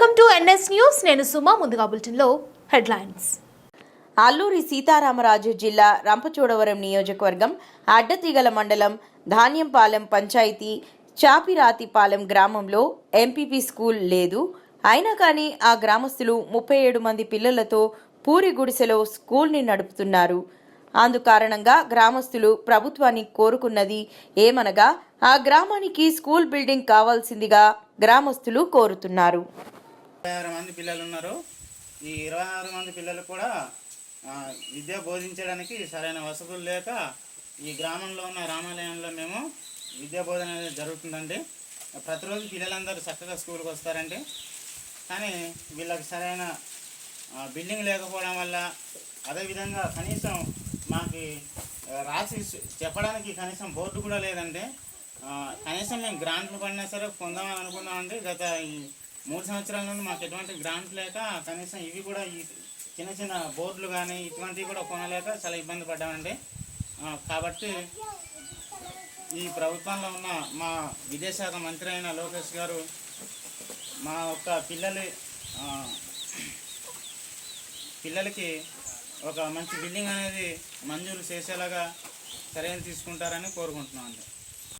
Welcome to NS news. నేను సుమా ముందుగా బులెటిన్లో హెడ్లైన్స్. అల్లూరి సీతారామరాజు జిల్లా రంపచోడవరం నియోజకవర్గం అడ్డతీగల మండలం ధాన్యంపాలెం పంచాయతీ చాపిరాతిపాలెం గ్రామంలో ఎంపీపీ స్కూల్ లేదు. అయినా కానీ ఆ గ్రామస్తులు ముప్పై ఏడు మంది పిల్లలతో పూరి గుడిసెలో స్కూల్ని నడుపుతున్నారు. అందుకారణంగా గ్రామస్తులు ప్రభుత్వాన్ని కోరుకున్నది ఏమనగా ఆ గ్రామానికి స్కూల్ బిల్డింగ్ కావాల్సిందిగా గ్రామస్తులు కోరుతున్నారు. ఇరవై ఆరు మంది పిల్లలు ఉన్నారు. ఈ ఇరవై ఆరు మంది పిల్లలు కూడా విద్య బోధించడానికి సరైన వసతులు లేక ఈ గ్రామంలో ఉన్న రామాలయంలో మేము విద్యా బోధన అనేది జరుగుతుందండి. ప్రతిరోజు పిల్లలందరూ చక్కగా స్కూల్కి వస్తారండి. కానీ వీళ్ళకి సరైన బిల్డింగ్ లేకపోవడం వల్ల అదేవిధంగా కనీసం మాకు రాసి చెప్పడానికి కనీసం బోర్డు కూడా లేదండి. కనీసం మేము గ్రాంట్లు పడినా సరే పొందామని అనుకున్నామండి. గత ఈ మూడు సంవత్సరాల నుండి మాకు ఎటువంటి గ్రాంట్ లేక కనీసం ఇవి కూడా ఈ చిన్న చిన్న బోర్డులు కానీ ఇటువంటివి కూడా కొనలేక చాలా ఇబ్బంది పడ్డామండి. కాబట్టి ఈ ప్రభుత్వంలో ఉన్న మా విదేశాంగ మంత్రి అయిన లోకేష్ గారు మా యొక్క పిల్లలు పిల్లలకి ఒక మంచి బిల్డింగ్ అనేది మంజూరు చేసేలాగా చర్యలు తీసుకుంటారని కోరుకుంటున్నామండి.